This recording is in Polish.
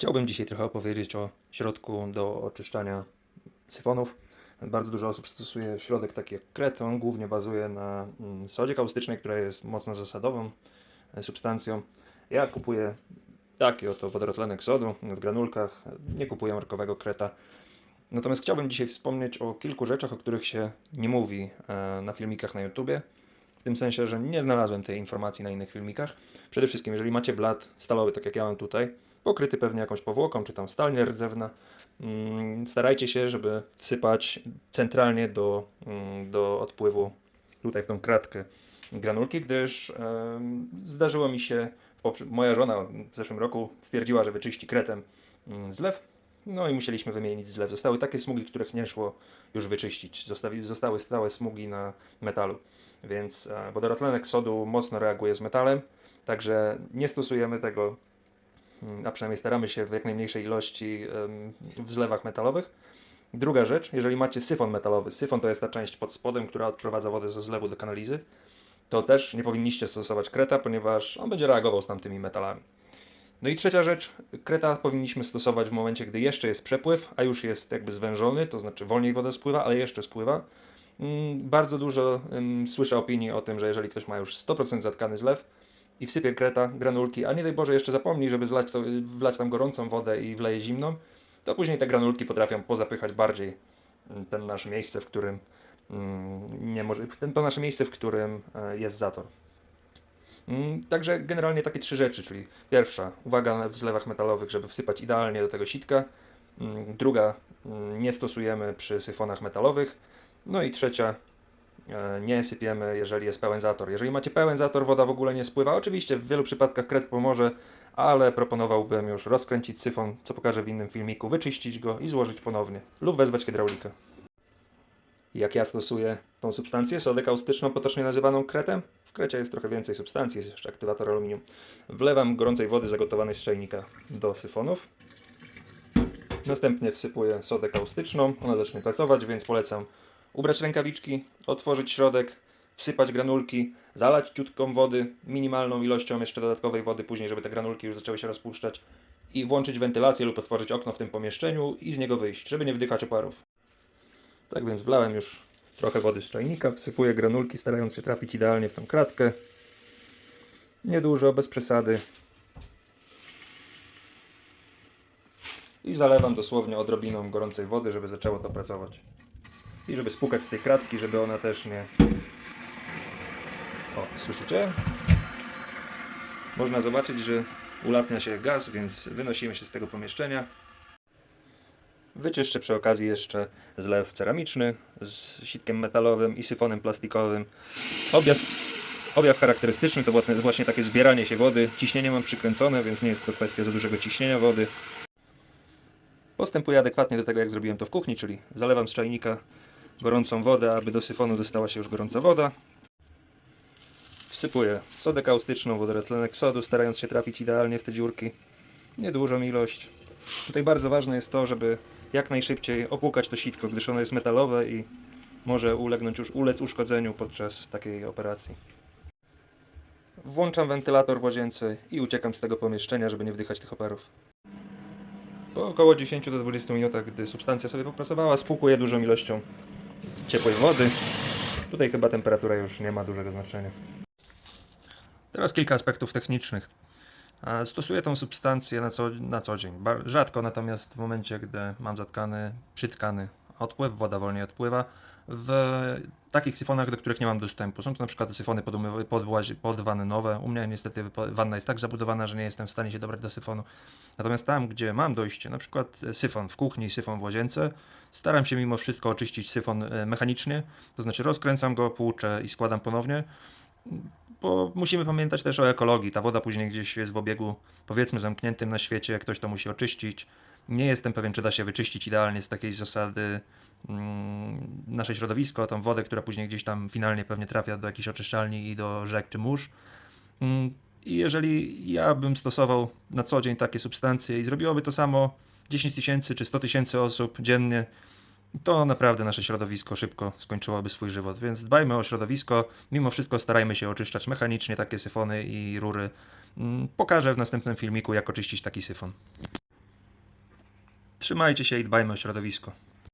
Chciałbym dzisiaj trochę opowiedzieć o środku do oczyszczania syfonów. Bardzo dużo osób stosuje środek taki jak kret. On głównie bazuje na mm, sodzie kaustycznej, która jest mocno zasadową e, substancją. Ja kupuję taki oto wodorotlenek sodu w granulkach. Nie kupuję markowego kreta. Natomiast chciałbym dzisiaj wspomnieć o kilku rzeczach, o których się nie mówi e, na filmikach na YouTubie. W tym sensie, że nie znalazłem tej informacji na innych filmikach. Przede wszystkim, jeżeli macie blat stalowy, tak jak ja mam tutaj, pokryty pewnie jakąś powłoką, czy tam stal nierdzewna, mm, starajcie się, żeby wsypać centralnie do, mm, do odpływu, tutaj w tą kratkę granulki, gdyż zdarzyło mi się, moja żona w zeszłym roku stwierdziła, że wyczyści kretem mm, zlew, no i musieliśmy wymienić zlew. Zostały takie smugi, których nie szło już wyczyścić. Zostawi, zostały stałe smugi na metalu. Więc e, wodorotlenek sodu mocno reaguje z metalem, także nie stosujemy tego, a przynajmniej staramy się w jak najmniejszej ilości w zlewach metalowych. Druga rzecz, jeżeli macie syfon metalowy, syfon to jest ta część pod spodem, która odprowadza wodę ze zlewu do kanalizy, to też nie powinniście stosować kreta, ponieważ on będzie reagował z tamtymi metalami. No i trzecia rzecz, kreta powinniśmy stosować w momencie, gdy jeszcze jest przepływ, a już jest jakby zwężony, to znaczy wolniej woda spływa, ale jeszcze spływa. Mm, Bardzo dużo ym, słyszę opinii o tym, że jeżeli ktoś ma już 100% zatkany zlew i wsypie kreta, granulki, a nie daj Boże jeszcze zapomni, żeby zlać to, wlać tam gorącą wodę i wleje zimną, to później te granulki potrafią pozapychać bardziej mm, ten nasze miejsce, w którym mm, nie może, to nasze miejsce, w którym e, jest zator. Mm, Także generalnie takie trzy rzeczy, czyli pierwsza, uwaga w zlewach metalowych, żeby wsypać idealnie do tego sitka. Druga, nie stosujemy przy syfonach metalowych. No i trzecia, nie sypiemy, jeżeli jest pełen zator. Jeżeli macie pełen zator, woda w ogóle nie spływa. Oczywiście w wielu przypadkach kret pomoże, ale proponowałbym już rozkręcić syfon, co pokażę w innym filmiku, wyczyścić go i złożyć ponownie, lub wezwać hydraulika. Jak ja stosuję tą substancję, sodę kaustyczną, potocznie nazywaną kretem? W krecie jest trochę więcej substancji, jest jeszcze aktywator aluminium. Wlewam gorącej wody zagotowanej z czajnika do syfonów. Następnie wsypuję sodę kaustyczną, ona zacznie pracować, więc polecam ubrać rękawiczki, otworzyć środek, wsypać granulki, zalać ciutką wody, minimalną ilością jeszcze dodatkowej wody później, żeby te granulki już zaczęły się rozpuszczać i włączyć wentylację lub otworzyć okno w tym pomieszczeniu i z niego wyjść, żeby nie wdychać oparów. Tak więc wlałem już trochę wody z czajnika, wsypuję granulki, starając się trafić idealnie w tą kratkę. Niedużo, bez przesady. I zalewam dosłownie odrobiną gorącej wody, żeby zaczęło to pracować. I żeby spukać z tej kratki, żeby ona też nie... O, słyszycie? Można zobaczyć, że ulatnia się gaz, więc wynosimy się z tego pomieszczenia. Wyczyszczę przy okazji jeszcze zlew ceramiczny z sitkiem metalowym i syfonem plastikowym. Objaw, objaw charakterystyczny to właśnie takie zbieranie się wody. Ciśnienie mam przykręcone, więc nie jest to kwestia za dużego ciśnienia wody. Postępuję adekwatnie do tego, jak zrobiłem to w kuchni, czyli zalewam z czajnika gorącą wodę, aby do syfonu dostała się już gorąca woda. Wsypuję sodę kaustyczną, wodorotlenek sodu, starając się trafić idealnie w te dziurki. Niedużą ilość. Tutaj bardzo ważne jest to, żeby jak najszybciej opłukać to sitko, gdyż ono jest metalowe i może ulegnąć już ulec uszkodzeniu podczas takiej operacji. Włączam wentylator w łazience i uciekam z tego pomieszczenia, żeby nie wdychać tych oparów. Po około 10 do 20 minutach, gdy substancja sobie popracowała, spłukuję dużą ilością ciepłej wody. Tutaj chyba temperatura już nie ma dużego znaczenia. Teraz kilka aspektów technicznych. Stosuję tą substancję na co, na co dzień. Rzadko natomiast w momencie, gdy mam zatkany, przytkany odpływ, woda wolniej odpływa, w takich syfonach, do których nie mam dostępu. Są to na przykład syfony podwannowe. U mnie niestety wanna jest tak zabudowana, że nie jestem w stanie się dobrać do syfonu. Natomiast tam, gdzie mam dojście, na przykład syfon w kuchni, syfon w łazience, staram się mimo wszystko oczyścić syfon e, mechanicznie, to znaczy rozkręcam go, płuczę i składam ponownie bo musimy pamiętać też o ekologii. Ta woda później gdzieś jest w obiegu, powiedzmy, zamkniętym na świecie, ktoś to musi oczyścić. Nie jestem pewien, czy da się wyczyścić idealnie z takiej zasady mm, nasze środowisko, tą wodę, która później gdzieś tam finalnie pewnie trafia do jakiejś oczyszczalni i do rzek czy mórz. Mm, I jeżeli ja bym stosował na co dzień takie substancje i zrobiłoby to samo 10 tysięcy czy 100 tysięcy osób dziennie, to naprawdę nasze środowisko szybko skończyłoby swój żywot. Więc dbajmy o środowisko. Mimo wszystko starajmy się oczyszczać mechanicznie takie syfony i rury. Mm, Pokażę w następnym filmiku, jak oczyścić taki syfon. Trzymajcie się i dbajmy o środowisko.